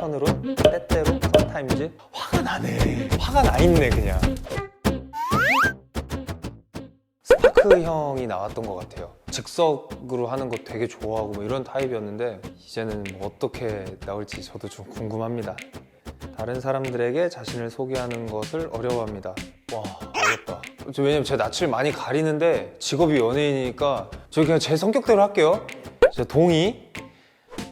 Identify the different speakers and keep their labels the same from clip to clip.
Speaker 1: 한편으론 때때로 썸타임즈 화가 나네. 화가 나 있네 그냥. 스파크 형이 나왔던 것 같아요. 즉석으로 하는 거 되게 좋아하고 뭐 이런 타입이었는데 이제는 뭐 어떻게 나올지 저도 좀 궁금합니다. 다른 사람들에게 자신을 소개하는 것을 어려워합니다. 와 어렵다. 저 왜냐면 제 낯을 많이 가리는데 직업이 연예인이니까 저 그냥 제 성격대로 할게요. 저 동의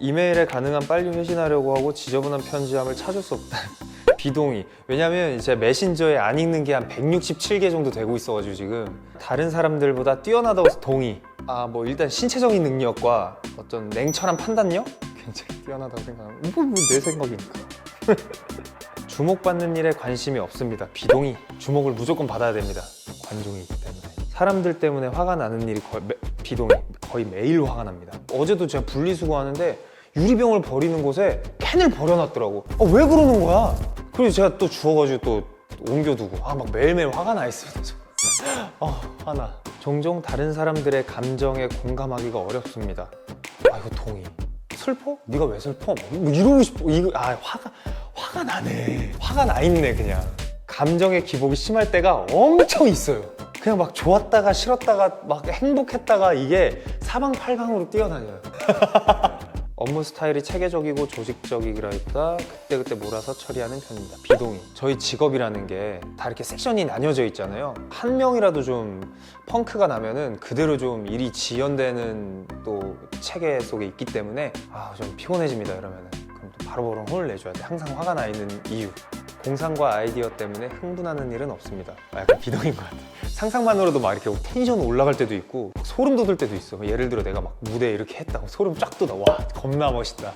Speaker 1: 이메일에 가능한 빨리 회신하려고 하고 지저분한 편지함을 찾을 수 없다. 비동의. 왜냐면 이제 메신저에 안 읽는 게 한 167개 정도 되고 있어가지고 지금 다른 사람들보다 뛰어나다고 해서 동의. 아 뭐 일단 신체적인 능력과 어떤 냉철한 판단력 굉장히 뛰어나다고 생각합니다. 뭐내 생각이니까. 주목받는 일에 관심이 없습니다. 비동의. 주목을 무조건 받아야 됩니다. 관종이기 때문에. 사람들 때문에 화가 나는 일이 거의 매, 비동의. 거의 매일 화가 납니다. 어제도 제가 분리수거하는데 유리병을 버리는 곳에 캔을 버려놨더라고. 아, 왜 그러는 거야? 그리고 제가 또 주워가지고 또 옮겨두고. 아, 막 매일매일 화가 나 있습니다. 저. 아, 화나. 종종 다른 사람들의 감정에 공감하기가 어렵습니다. 아, 이거 동의. 슬퍼? 네가 왜 슬퍼? 뭐 이러고 싶어. 이거 아 화가 화가 나네. 화가 나 있네 그냥. 감정의 기복이 심할 때가 엄청 있어요. 그냥 막 좋았다가 싫었다가 막 행복했다가 이게 사방팔방으로 뛰어다녀요. 업무 스타일이 체계적이고 조직적이기보다 그때그때 몰아서 처리하는 편입니다. 비동의. 저희 직업이라는 게 다 이렇게 섹션이 나뉘어져 있잖아요. 한 명이라도 좀 펑크가 나면은 그대로 좀 일이 지연되는 또 체계 속에 있기 때문에 아, 좀 피곤해집니다, 이러면은. 그럼 또 바로바로 혼을 내줘야 돼. 항상 화가 나 있는 이유. 공상과 아이디어 때문에 흥분하는 일은 없습니다. 아, 약간 비동인 것 같아. 상상만으로도 막 이렇게 텐션 올라갈 때도 있고 막 소름 돋을 때도 있어. 예를 들어 내가 막 무대에 이렇게 했다고 소름 쫙 돋아. 와 겁나 멋있다.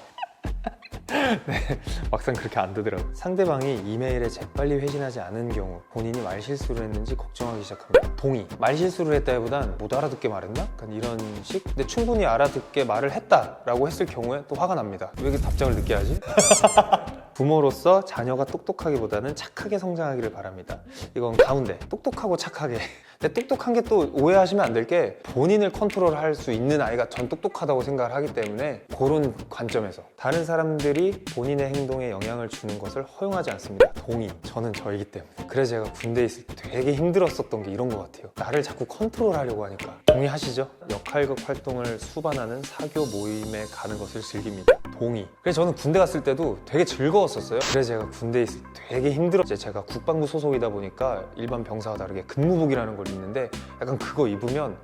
Speaker 1: 네, 막상 그렇게 안 되더라고. 상대방이 이메일에 재빨리 회신하지 않은 경우 본인이 말 실수를 했는지 걱정하기 시작합니다. 동의. 말 실수를 했다기보단 못 알아듣게 말했나? 약간 이런 식? 근데 충분히 알아듣게 말을 했다라고 했을 경우에 또 화가 납니다. 왜 이렇게 답장을 늦게 하지? 부모로서 자녀가 똑똑하기보다는 착하게 성장하기를 바랍니다. 이건 가운데 똑똑하고 착하게. 근데 똑똑한 게 또 오해하시면 안 될 게 본인을 컨트롤할 수 있는 아이가 전 똑똑하다고 생각을 하기 때문에 그런 관점에서 다른 사람들이 본인의 행동에 영향을 주는 것을 허용하지 않습니다. 동의. 저는 저이기 때문에. 그래서 제가 군대에 있을 때 되게 힘들었었던 게 이런 것 같아요. 나를 자꾸 컨트롤하려고 하니까. 동의하시죠? 역할극 활동을 수반하는 사교 모임에 가는 것을 즐깁니다. 동의. 그래서 저는 군대 갔을 때도 되게 즐거웠었어요. 그래서 제가 군대에 있을 때 되게 힘들었어요. 제가 국방부 소속이다 보니까 일반 병사와 다르게 근무복이라는 걸 입는데 약간 그거 입으면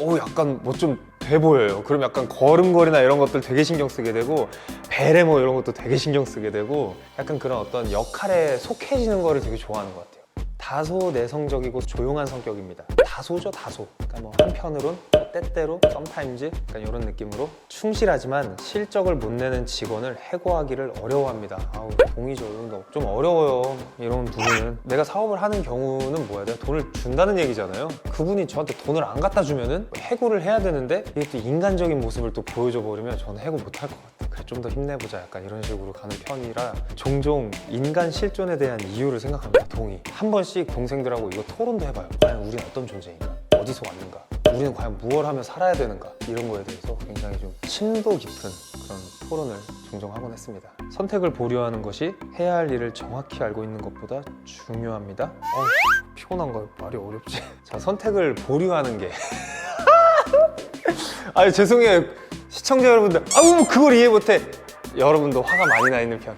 Speaker 1: 어 약간 뭐 좀 돼 보여요. 그럼 약간 걸음걸이나 이런 것들 되게 신경 쓰게 되고 배레 뭐 이런 것도 되게 신경 쓰게 되고 약간 그런 어떤 역할에 속해지는 거를 되게 좋아하는 것 같아요. 다소 내성적이고 조용한 성격입니다. 다소죠, 다소. 그러니까 뭐 한편으론 뭐 때때로 썸타임즈 약간 이런 느낌으로 충실하지만 실적을 못 내는 직원을 해고하기를 어려워합니다. 아우 동의죠. 거좀 어려워요. 이런 부분은 내가 사업을 하는 경우는 뭐야? 내가 돈을 준다는 얘기잖아요. 그분이 저한테 돈을 안 갖다 주면은 해고를 해야 되는데 이게 또 인간적인 모습을 또 보여줘 버리면 저는 해고 못 할 것 같아요. 그래 좀 더 힘내보자. 약간 이런 식으로 가는 편이라 종종 인간 실존에 대한 이유를 생각합니다. 동의. 한 번씩 동생들하고 이거 토론도 해봐요. 과연 우리는 어떤 존재인가? 어디서 왔는가? 우리는 과연 무엇을 하며 살아야 되는가? 이런 거에 대해서 굉장히 좀 심도 깊은 그런 토론을 종종 하곤 했습니다. 선택을 보류하는 것이 해야 할 일을 정확히 알고 있는 것보다 중요합니다. 어, 피곤한가요? 말이 어렵지. 자, 선택을 보류하는 게. 아 죄송해요. 시청자 여러분들. 아우, 뭐 그걸 이해 못해. 여러분도 화가 많이 나 있는 편.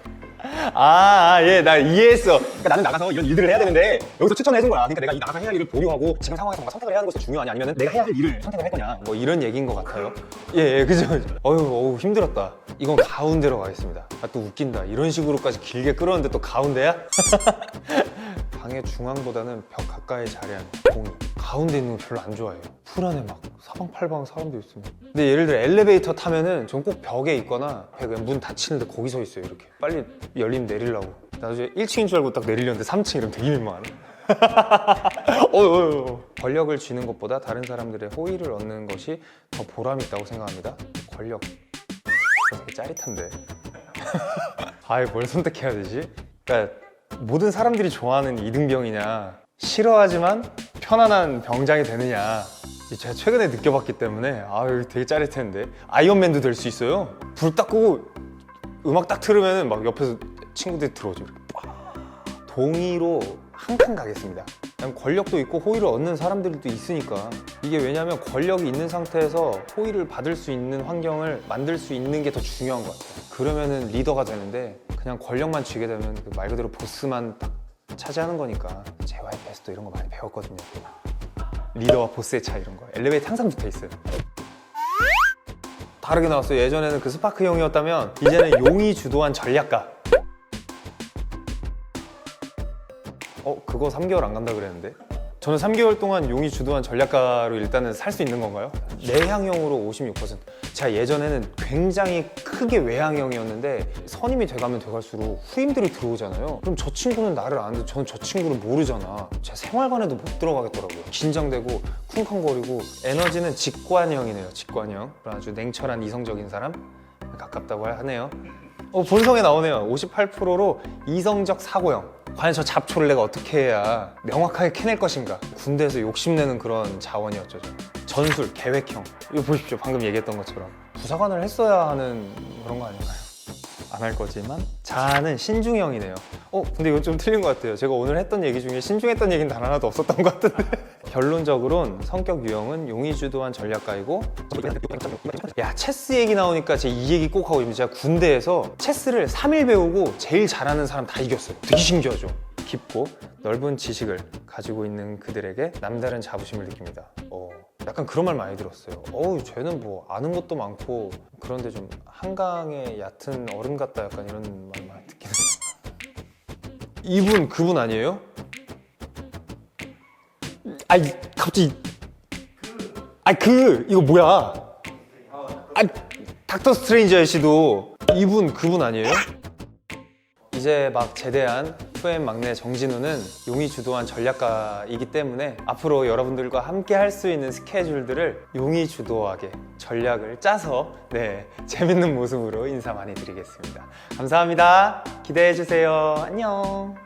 Speaker 1: 아, 아, 예, 나 이해했어.
Speaker 2: 그러니까 나는 나가서 이런 일들을 해야 되는데 여기서 추천을 해준 거야. 그러니까 내가 이 나가서 해야 할 일을 보류하고 지금 상황에서 뭔가 선택을 해야 하는 것이 중요하냐 아니면 내가 해야 할 일을 선택을 할 거냐.
Speaker 1: 뭐 이런 얘기인 것 같아요. 예, 예, 그죠. 그죠. 어휴, 어휴, 힘들었다. 이건 가운데로 가겠습니다. 아, 또 웃긴다. 이런 식으로까지 길게 끌었는데 또 가운데야? 방의 중앙보다는 벽 가까이 자리한 공이 가운데 있는 거 별로 안 좋아해요. 풀 안에 막 사방팔방 사람도 있으면. 근데 예를 들어 엘리베이터 타면은 전 꼭 벽에 있거나 그냥 문 닫히는데 거기 서 있어요. 이렇게 빨리 열리면 내리려고. 나중에 1층인 줄 알고 딱 내리려는데 3층 이러면 되게 민망하네. 어, 어, 어. 권력을 쥐는 것보다 다른 사람들의 호의를 얻는 것이 더 보람 있다고 생각합니다. 권력. 되게 짜릿한데. 아이 뭘 선택해야 되지? 그러니까 모든 사람들이 좋아하는 이등병이냐 싫어하지만 편안한 병장이 되느냐 이 제가 최근에 느껴봤기 때문에 아유 되게 짜릿했는데 아이언맨도 될 수 있어요 불 딱 끄고 음악 딱 틀으면 막 옆에서 친구들이 들어오죠. 동의로 한 칸 가겠습니다. 권력도 있고 호의를 얻는 사람들도 있으니까 이게 왜냐하면 권력이 있는 상태에서 호의를 받을 수 있는 환경을 만들 수 있는 게 더 중요한 것 같아요. 그러면은 리더가 되는데 그냥 권력만 쥐게 되면 그말 그대로 보스만 딱 차지하는 거니까 JYP에서도 이런 거 많이 배웠거든요. 리더와 보스의 차이 이런 거 엘리베이터 항상 붙어 있어요. 다르게 나왔어요. 예전에는 그 스파크 형이었다면 이제는 용이 주도한 전략가. 어 그거 3개월 안 간다 그랬는데 저는 3개월 동안 용이 주도한 전략가로 일단은 살 수 있는 건가요? 내향형으로 56% 제가 예전에는 굉장히 크게 외향형이었는데 선임이 돼가면 돼갈수록 후임들이 들어오잖아요. 그럼 저 친구는 나를 아는데 저는 저 친구를 모르잖아. 제 생활관에도 못 들어가겠더라고요. 긴장되고 쿵쾅거리고 에너지는 직관형이네요 직관형. 아주 냉철한 이성적인 사람? 가깝다고 하네요. 어, 본성에 나오네요. 58%로 이성적 사고형. 과연 저 잡초를 내가 어떻게 해야 명확하게 캐낼 것인가. 군대에서 욕심내는 그런 자원이었죠. 저는. 전술, 계획형. 이거 보십시오. 방금 얘기했던 것처럼. 부사관을 했어야 하는 그런 거 아닌가요? 안 할 거지만 자아는 신중형이네요. 어, 근데 이건 좀 틀린 것 같아요. 제가 오늘 했던 얘기 중에 신중했던 얘기는 단 하나도 없었던 것 같은데. 결론적으로는 성격 유형은 용의 주도한 전략가이고 야 체스 얘기 나오니까 제가 이 얘기 꼭 하고 싶어요 제가 군대에서 체스를 3일 배우고 제일 잘하는 사람 다 이겼어요. 되게 신기하죠? 깊고 넓은 지식을 가지고 있는 그들에게 남다른 자부심을 느낍니다. 어, 약간 그런 말 많이 들었어요. 어우 쟤는 뭐 아는 것도 많고 그런데 좀 한강의 얕은 얼음 같다 약간 이런 말 많이 해요. 이분 그분 아니에요? 아이 갑자기 아이 그 이거 뭐야 아 닥터 스트레인지 아저씨도 이분 그분 아니에요? 이제 막 제대한 후엠 막내 정진우는 용이 주도한 전략가이기 때문에 앞으로 여러분들과 함께 할 수 있는 스케줄들을 용이 주도하게 전략을 짜서 네 재밌는 모습으로 인사 많이 드리겠습니다. 감사합니다. 기대해 주세요. 안녕.